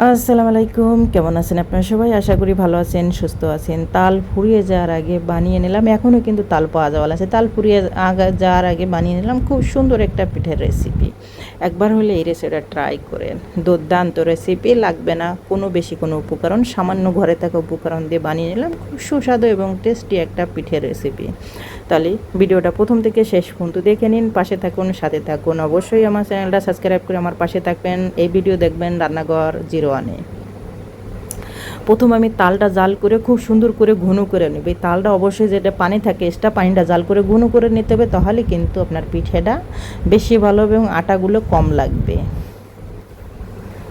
আসসালামু আলাইকুম। কেমন আছেন আপনারা সবাই? আশা করি ভালো আছেন, সুস্থ আছেন। তাল ফুরিয়ে যাওয়ার আগে বানিয়ে নিলাম। এখনও কিন্তু তাল পাওয়া যাওয়া আছে। তাল ফুরিয়ে যাওয়ার আগে বানিয়ে নিলাম। খুব সুন্দর একটা পিঠের রেসিপি একবার হলে এই রেসিপিটা ট্রাই করেন। দুর্দান্ত রেসিপি লাগবে না। কোনো বেশি কোনো উপকরণ, সামান্য ঘরে থাকা উপকরণ দিয়ে বানিয়ে নিলাম। খুব সুস্বাদু এবং টেস্টি একটা পিঠের রেসিপি তাহলে ভিডিওটা প্রথম থেকে শেষ পর্যন্ত দেখে নিন, পাশে থাকুন, সাথে থাকুন। অবশ্যই আমার চ্যানেলটা সাবস্ক্রাইব করে আমার পাশে থাকবেন। এই ভিডিও দেখবেন রান্নাঘর জিরো ওয়ানে প্রথম আমি তালটা জাল করে খুব সুন্দর করে ঘন করে নেব। এই তালটা অবশ্যই যেটা পানি থাকে, এক্সট্রা পানিটা জাল করে ঘন করে নিতে হবে, তাহলে কিন্তু আপনার পিঠেটা বেশি ভালো হবে এবং আটাগুলো কম লাগবে।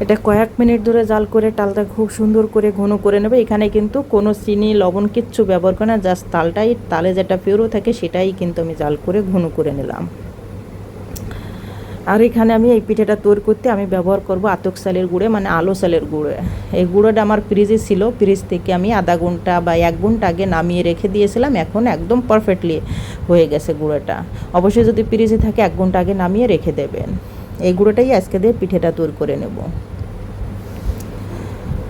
এটা কয়েক মিনিট ধরে জাল করে তালটা খুব সুন্দর করে ঘন করে নেবে। এখানে কিন্তু কোনো চিনি, লবণ কিচ্ছু ব্যবহার করে না, জাস্ট তালটাই, তালে যেটা পিওরও থাকে সেটাই কিন্তু আমি জাল করে ঘন করে নিলাম। আর এখানে আমি এই পিঠেটা তৈরি করতে আমি ব্যবহার করব আতক চালের গুঁড়ে মানে আলো সালের গুঁড়ে। এই গুঁড়োটা আমার ফ্রিজে ছিল, ফ্রিজ থেকে আমি আধা ঘণ্টা বা এক ঘণ্টা আগে নামিয়ে রেখে দিয়েছিলাম, এখন একদম পারফেক্টলি হয়ে গেছে গুঁড়োটা। অবশ্যই যদি ফ্রিজে থাকে, এক ঘণ্টা আগে নামিয়ে রেখে দেবেন। এই গুঁড়োটাই আজকে দিয়ে পিঠেটা তৈরি করে নেব।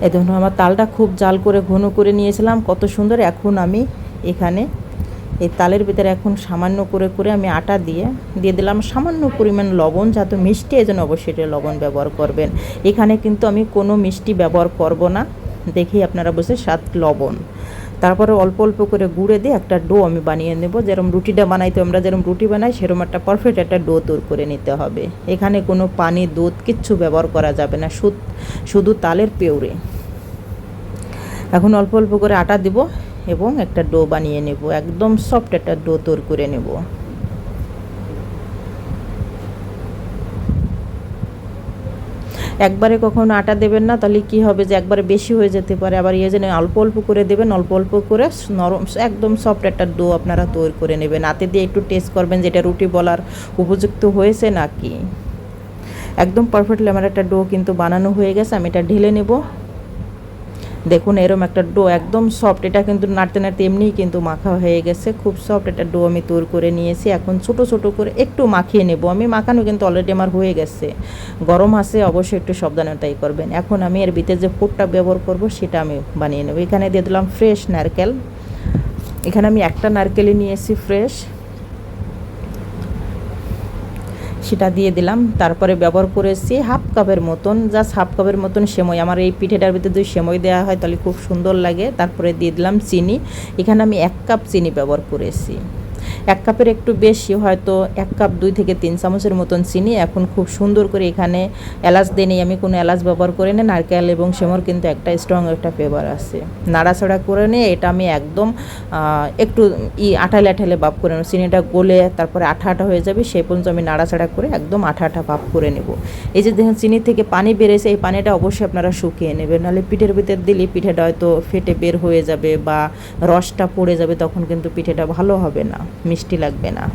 এই ধরুন আমার তালটা খুব জাল করে ঘন করে নিয়েছিলাম, কত সুন্দর। এখন আমি এখানে এই তালের ভিতরে এখন সামান্য করে করে আমি আটা দিয়ে দিয়ে দিলাম সামান্য পরিমাণ লবণ যাতে মিষ্টি এই জন্য অবশ্যই এটা লবণ ব্যবহার করবেন। এখানে কিন্তু আমি কোনো মিষ্টি ব্যবহার করব না, দেখেই আপনারা বসে সাত লবণ। তারপরে অল্প অল্প করে গুঁড়ে দিয়ে একটা ডো আমি বানিয়ে নেব। যেরকম রুটিটা বানাইতে আমরা যেরকম রুটি বানাই সেরকম একটা পারফেক্ট একটা ডো তৈরি করে নিতে হবে। এখানে কোনো পানি, দুধ কিচ্ছু ব্যবহার করা যাবে না, শুধু তালের পেউরে এখন অল্প অল্প করে আটা দিব। এবং একটা ডো বানিয়ে নেব, একদম সফট একটা ডো তৈরি করে নেব। একবারে কখনো আটা দেবেন না, তাহলে কি হবে যে একবারে বেশি হয়ে যেতে পারে। আবার ইয়ে জন্য অল্প অল্প করে দেবেন, অল্প অল্প করে নরম, একদম সফট একটা ডো আপনারা তৈরি করে নেবেন। হাতে দিয়ে একটু টেস্ট করবেন যেটা রুটি বলার উপযুক্ত হয়েছে নাকি। একদম পারফেক্টলি আমার একটা ডো কিন্তু বানানো হয়ে গেছে, আমি এটা ঢেলে নেব। দেখুন, এরম একটা ডো একদম সফট এটা কিন্তু নাড়তে নাড়তে এমনিই কিন্তু মাখা হয়ে গেছে। খুব সফট একটা ডো আমি তৈরি করে নিয়েছি। এখন ছোট ছোট করে একটু মাখিয়ে নেব। আমি মাখানো কিন্তু অলরেডি আমার হয়ে গেছে। গরম আছে, অবশ্যই একটু সাবধানতাই করবেন। এখন আমি এর ভিতরে যে ফুটটা ব্যবহার করব, সেটা আমি বানিয়ে নেব। এখানে দিয়ে দিলাম ফ্রেশ নারকেল। এখানে আমি একটা নারকেলই নিয়েছি ফ্রেশ সেটা দিয়ে দিলাম। তারপরে ব্যবহার করেছি হাফ কাপের মতন জাস্ট হাফ কাপের মতন সেমই। আমার এই পিঠেটার ভিতরে যদি সেমই দেওয়া হয় তাহলে খুব সুন্দর লাগে। তারপরে দিয়ে দিলাম চিনি। এখানে আমি এক কাপ চিনি ব্যবহার করেছি এক কাপের একটু বেশি, হয়তো এক কাপ দুই থেকে তিন চামচের মতন চিনি। এখন খুব সুন্দর করে এখানে এলাচ দিয়ে নিই, আমি কোনো এলাচ ব্যবহার করে নিই নারকেল এবং সেমর কিন্তু একটা স্ট্রং একটা ফ্লেভার আছে। নাড়াচাড়া করে নিয়ে এটা আমি একদম একটু ই আঠালে আঠালে ভাব করে নেব। চিনিটা গলে তারপরে আঠা আঠা হয়ে যাবে, সেই পর্যন্ত আমি নাড়াচাড়া করে একদম আঠা আঠা ভাব করে নেব। এই যে দেখেন, চিনি থেকে পানি বেড়েছে এই পানিটা অবশ্যই আপনারা শুকিয়ে নেবেন। নাহলে পিঠের ভিতর দিলে পিঠেটা হয়তো ফেটে বের হয়ে যাবে বা রসটা পড়ে যাবে, তখন কিন্তু পিঠেটা ভালো হবে না। মিষ্টি লাগবে না।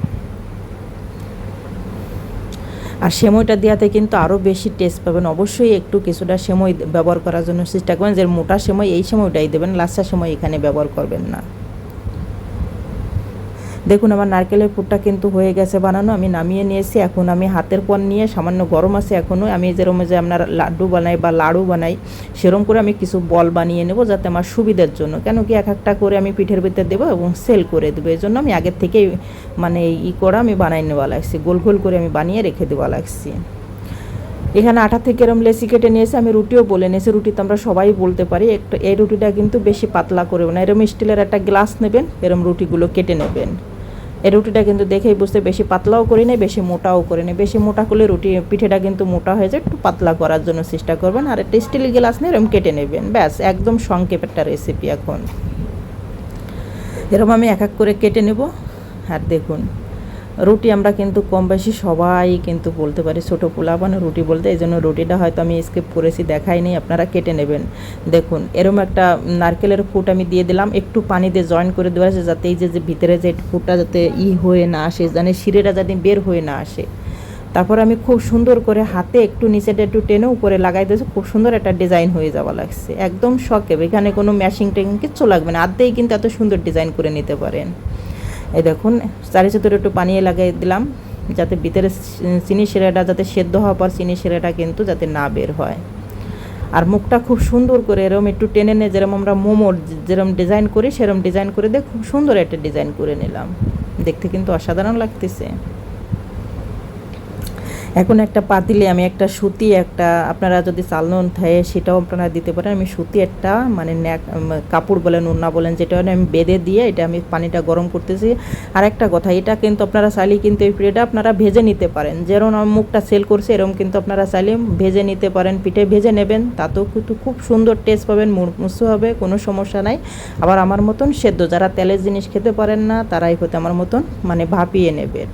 আর সেময়টা দেওয়াতে কিন্তু আরও বেশি টেস্ট পাবেন। অবশ্যই একটু কিছুটা সেময় ব্যবহার করার জন্য চেষ্টা করবেন। যে মোটা সেময় এই সময়টাই দেবেন লাস্টার সময় এখানে ব্যবহার করবেন না। দেখুন, আমার নারকেলের পুরটা কিন্তু হয়ে গেছে বানানো, আমি নামিয়ে নিয়েছি। এখন আমি হাতের পর নিয়ে, সামান্য গরম আছে এখনও আমি যেরকম যে আপনার লাড্ডু বানাই বা লাড়ু বানাই, সেরকম করে আমি কিছু বল বানিয়ে নেব যাতে আমার সুবিধার জন্য। কেন কি এক একটা করে আমি পিঠের ভিতরে দেবো এবং সেল করে দেবো। এই জন্য আমি আগের থেকেই মানে ই করা আমি বানাই নেওয়া লাগছি, গোল গোল করে আমি বানিয়ে রেখে দেওয়া লাগছি। এখানে আটা থেকে এরম লেসি কেটে নিয়েছে, আমি রুটিও বলে নিয়েছি, রুটি তো আমরা সবাই বলতে পারি, একটা এই রুটিটা কিন্তু বেশি পাতলা করবে না, এরম স্টিলের একটা গ্লাস নেবেন, এরম রুটিগুলো কেটে নেবেন। এই রুটিটা কিন্তু দেখেই বুঝতে বেশি পাতলাও করি নেই, বেশি মোটাও করি নেই। বেশি মোটা করলে রুটি পিঠেটা কিন্তু মোটা হয়ে যায়, একটু পাতলা করার জন্য চেষ্টা করবেন। আর একটা স্টিল গ্লাস নিয়ে এরকম কেটে নেবেন। ব্যাস, একদম সংক্ষেপ একটা রেসিপি এখন। এরকম আমি এক এক করে কেটে নেব। আর দেখুন রুটি আমরা কিন্তু কম বেশি সবাই কিন্তু বলতে পারি ছোটো পোলাপানো রুটি বলতে, এই জন্য রুটিটা হয়তো আমি স্কিপ করেছি দেখাইনি আপনারা কেটে নেবেন। দেখুন, এরম একটা নারকেলের ফুট আমি দিয়ে দিলাম, একটু পানি দিয়ে জয়েন করে দেওয়া আছে যাতে এই যে ভিতরে যে ফুটটা যাতে ই হয়ে না আসে জানে শিরেটা যাতে বের হয়ে না আসে। তারপর আমি খুব সুন্দর করে হাতে একটু নিচেটা একটু টেনে উপরে লাগাই দিয়েছি, খুব সুন্দর একটা ডিজাইন হয়ে যাওয়া লাগছে। একদম শখে, এখানে কোনো ম্যাশিং টেকিং কিচ্ছু লাগবে না আধেই কিন্তু এত সুন্দর ডিজাইন করে নিতে পারেন। এই দেখুন, চারি চতুর একটু পানি লাগিয়ে দিলাম, যাতে ভিতরে চিনি শিরাটা যাতে সেদ্ধ হওয়ার পর চিনি শিরাটা কিন্তু যাতে না বের হয়। আর মুখটা খুব সুন্দর করে এরম একটু টেনে নিয়ে যেরকম আমরা মোমোর যেরকম ডিজাইন করি সেরকম ডিজাইন করে দিয়ে খুব সুন্দর একটা ডিজাইন করে নিলাম। দেখতে কিন্তু অসাধারণ লাগতেছে। এখন একটা পাতিলে আমি একটা সুতি, একটা আপনারা যদি চালন থাকে সেটাও আপনারা দিতে পারেন। আমি সুতি একটা মানে কাপড় বলেন উন্না বলেন, যেটা আমি বেঁধে দিয়ে এটা আমি পানিটা গরম করতেছি। আর একটা কথা, এটা কিন্তু আপনারা চাইলে কিন্তু এই পিঠেটা আপনারা ভেজে নিতে পারেন। যেরকম আমি মুখটা সেল করছে এরকম কিন্তু আপনারা চাইলে ভেজে নিতে পারেন। পিঠে ভেজে নেবেন, তাতেও কিন্তু খুব সুন্দর টেস্ট পাবেন মুসমুসু হবে, কোনো সমস্যা নাই। আবার আমার মতন সেদ্ধ, যারা তেলের জিনিস খেতে পারেন না, তারাই হতে আমার মতন মানে ভাপিয়ে নেবেন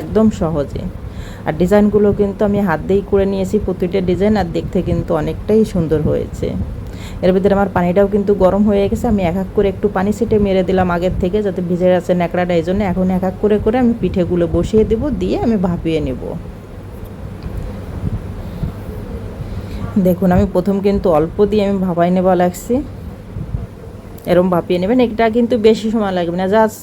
একদম সহজে। আর ডিজাইনগুলো কিন্তু আমি হাত দিয়েই করে নিয়েছি প্রতিটা ডিজাইন, আর দেখতে কিন্তু অনেকটাই সুন্দর হয়েছে। এর ভিতরে আমার পানিটাও কিন্তু গরম হয়ে গেছে, আমি এক এক করে একটু পানি ছিটে মেরে দিলাম আগের থেকে যাতে ভিজে আছে ন্যাকড়াটা, এই জন্য এখন এক এক করে করে আমি পিঠেগুলো বসিয়ে দেবো, দিয়ে আমি ভাপিয়ে নেব। দেখুন, আমি প্রথম কিন্তু অল্প দিয়ে আমি ভাপাই নেওয়া লাগছি। এরম ভাপিয়ে নেবেন, এটা কিন্তু বেশি সময় লাগবে না, জাস্ট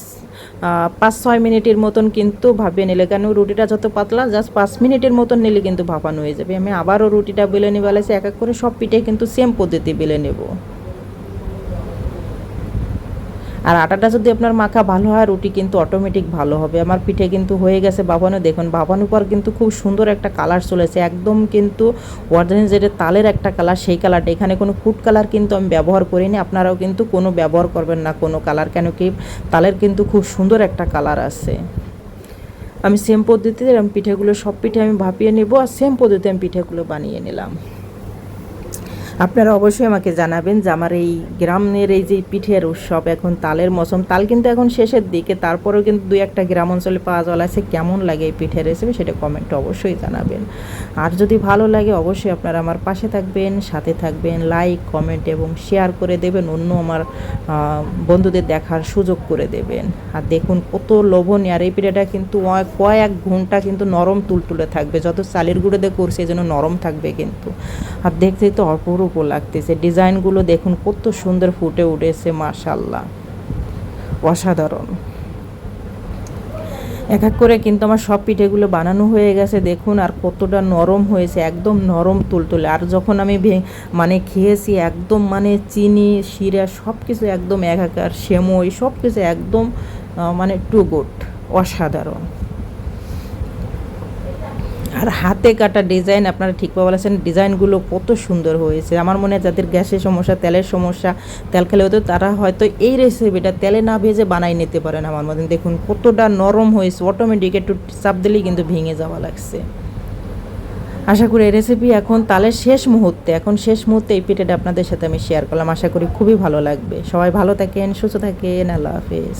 পাঁচ ছয় মিনিটের মতন কিন্তু ভাপিয়ে নিলে, কেন রুটিটা যত পাতলা জাস্ট পাঁচ মিনিটের মতন নিলে কিন্তু ভাপানো হয়ে যাবে। আমি আবারও রুটিটা বেলে বেলাইছি এক এক করে সব পিঠে কিন্তু সেম পদ্ধতি বেলে নেব। আর আটাটা যদি আপনার মাখা ভালো হয়, রুটি কিন্তু অটোমেটিক ভালো হবে। আমার পিঠে কিন্তু হয়ে গেছে বাবানো, দেখুন, বাবানোর পর কিন্তু খুব সুন্দর একটা কালার চলেছে। একদম কিন্তু অরিজিনাল যেটা তালের একটা কালার সেই কালারটা এখানে কোনো ফুড কালার কিন্তু আমি ব্যবহার করিনি। আপনারাও কিন্তু কোনো ব্যবহার করবেন না কোনো কালার কেন কি তালের কিন্তু খুব সুন্দর একটা কালার আছে। আমি সেম পদ্ধতিতে পিঠেগুলো সব পিঠে আমি ভাপিয়ে নেব, আর সেম পদ্ধতিতে আমি পিঠেগুলো বানিয়ে নিলাম। আপনারা অবশ্যই আমাকে জানাবেন যে আমার এই গ্রামের এই যে পিঠের উৎসব, এখন তালের মৌসুম, তাল কিন্তু এখন শেষের দিকে, তারপরেও কিন্তু দুই একটা গ্রাম অঞ্চলে পাওয়া জল আছে, কেমন লাগে এই পিঠের রেসিপি সেটা কমেন্টে অবশ্যই জানাবেন। আর যদি ভালো লাগে অবশ্যই আপনারা আমার পাশে থাকবেন, সাথে থাকবেন লাইক কমেন্ট এবং শেয়ার করে দেবেন, অন্য আমার বন্ধুদের দেখার সুযোগ করে দেবেন। আর দেখুন কত লোভনীয়, আর এই পিঠাটা কিন্তু কয়েক ঘণ্টা কিন্তু নরম তুলতুলে থাকবে, যত চালের গুঁড়ো দিয়ে করছে, এই জন্য নরম থাকবে কিন্তু। আর দেখতে তো অপরূপ লাগতেছে। ডিজাইনগুলো দেখুন, কত সুন্দর ফুটে উঠেছে মাশাল্লাহ অসাধারণ। এক এক করে কিন্তু আমার সব পিঠেগুলো বানানো হয়ে গেছে, দেখুন, আর কতটা নরম হয়েছে, একদম নরম তুলতুলে। আর যখন আমি মানে খেয়েছি, একদম মানে চিনি, শিরা সব কিছু একদম একাকার সেমই সব কিছু একদম মানে টু গুড, অসাধারণ। আর হাতে কাটা ডিজাইন আপনারা ঠিকভাবে বলেছেন ডিজাইনগুলো কত সুন্দর হয়েছে। আমার মনে হয় যাদের গ্যাসের সমস্যা, তেলের সমস্যা, তেল খেলে হতো তারা হয়তো এই রেসিপিটা তেলে না ভেজে বানাই নিতে পারেন আমার মতন দেখুন কতটা নরম হয়েছে অটোমেটিক একটু চাপ দিলেই কিন্তু ভেঙে যাওয়া লাগছে। আশা করি এই রেসিপি এখন তালের শেষ মুহূর্তে, এখন শেষ মুহূর্তে এই পিঠাটা আপনাদের সাথে আমি শেয়ার করলাম। আশা করি খুবই ভালো লাগবে। সবাই ভালো থাকেন, সুস্থ থাকেন, আল্লাহ হাফেজ।